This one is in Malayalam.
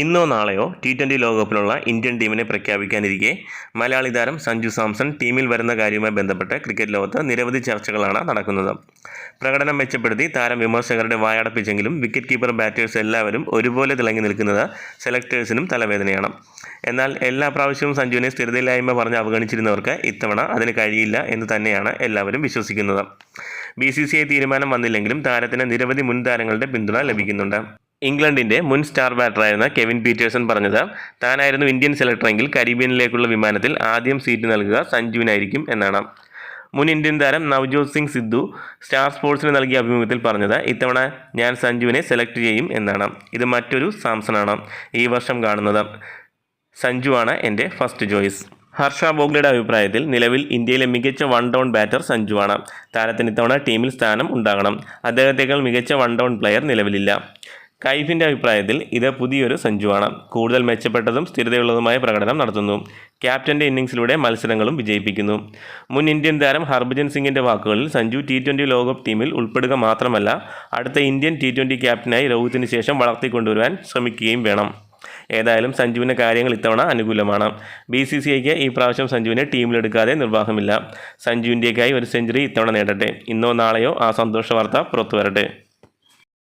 ഇന്നോ നാളെയോ ടി ട്വന്റി ലോകകപ്പിലുള്ള ഇന്ത്യൻ ടീമിനെ പ്രഖ്യാപിക്കാനിരിക്കെ മലയാളി താരം സഞ്ജു സാംസൺ ടീമിൽ വരുന്ന കാര്യവുമായി ബന്ധപ്പെട്ട് ക്രിക്കറ്റ് ലോകത്ത് നിരവധി ചർച്ചകളാണ് നടക്കുന്നത്. പ്രകടനം മെച്ചപ്പെടുത്തി താരം വിമർശകരുടെ വായടപ്പിച്ചെങ്കിലും വിക്കറ്റ് കീപ്പർ ബാറ്റേഴ്സ് എല്ലാവരും ഒരുപോലെ തിളങ്ങി നിൽക്കുന്നത് സെലക്ടേഴ്സിനും തലവേദനയാണ്. എന്നാൽ എല്ലാ പ്രാവശ്യവും സഞ്ജുവിനെ സ്ഥിരതയില്ലായ്മ പറഞ്ഞ് അവഗണിച്ചിരുന്നവർക്ക് ഇത്തവണ അതിന് കഴിയില്ല എന്ന് തന്നെയാണ് എല്ലാവരും വിശ്വസിക്കുന്നത്. ബി സി സി ഐ തീരുമാനം വന്നില്ലെങ്കിലും താരത്തിന് നിരവധി മുൻ താരങ്ങളുടെ പിന്തുണ ലഭിക്കുന്നുണ്ട്. ഇംഗ്ലണ്ടിന്റെ മുൻ സ്റ്റാർ ബാറ്ററായിരുന്ന കെവിൻ പീറ്റേഴ്സൺ പറഞ്ഞത് താനായിരുന്നു ഇന്ത്യൻ സെലക്ടറെങ്കിൽ കരീബിയനിലേക്കുള്ള വിമാനത്തിൽ ആദ്യം സീറ്റ് നൽകുക സഞ്ജുവിനായിരിക്കും എന്നാണ്. മുൻ ഇന്ത്യൻ താരം നവ്ജോത് സിംഗ് സിദ്ധു സ്റ്റാർ സ്പോർട്സിന് നൽകിയ അഭിമുഖത്തിൽ പറഞ്ഞത് ഇത്തവണ ഞാൻ സഞ്ജുവിനെ സെലക്ട് ചെയ്യും എന്നാണ്. ഇത് മറ്റൊരു സാംസണാണ് ഈ വർഷം കാണുന്നത്. സഞ്ജുവാണ് എന്റെ ഫസ്റ്റ് ചോയ്സ്. ഹർഷ ബോഗ്ലയുടെ അഭിപ്രായത്തിൽ നിലവിൽ ഇന്ത്യയിലെ മികച്ച വൺ ഡൗൺ ബാറ്റർ സഞ്ജുവാണ്. താരത്തിന് ഇത്തവണ ടീമിൽ സ്ഥാനം ഉണ്ടാകണം. അദ്ദേഹത്തേക്കാൾ മികച്ച വൺ ഡൗൺ പ്ലെയർ നിലവിലില്ല. കൈഫിന്റെ അഭിപ്രായത്തിൽ ഇത് പുതിയൊരു സഞ്ജുവാണ് കൂടുതൽ മെച്ചപ്പെട്ടതും സ്ഥിരതയുള്ളതുമായ പ്രകടനം നടത്തുന്നു. ക്യാപ്റ്റന്റെ ഇന്നിങ്സിലൂടെ മത്സരങ്ങളും വിജയിപ്പിക്കുന്നു. മുൻ ഇന്ത്യൻ താരം ഹർഭജൻ സിംഗിന്റെ വാക്കുകളിൽ സഞ്ജു ടി ട്വന്റി ലോകകപ്പ് ടീമിൽ ഉൾപ്പെടുക മാത്രമല്ല അടുത്ത ഇന്ത്യൻ ടി ട്വന്റി ക്യാപ്റ്റനായി രോഹിത്തിന് ശേഷം വളർത്തിക്കൊണ്ടുവരാൻ ശ്രമിക്കുകയും വേണം. ഏതായാലും സഞ്ജുവിന്റെ കാര്യങ്ങൾ ഇത്തവണ അനുകൂലമാണ്. ബി സി സി ഐക്ക് ഈ പ്രാവശ്യം സഞ്ജുവിനെ ടീമിലെടുക്കാതെ നിർവാഹമില്ല. സഞ്ജു ഇന്ത്യക്കായി ഒരു സെഞ്ചുറി ഇത്തവണ നേടട്ടെ. ഇന്നോ നാളെയോ ആ സന്തോഷ വാർത്ത പുറത്തു വരട്ടെ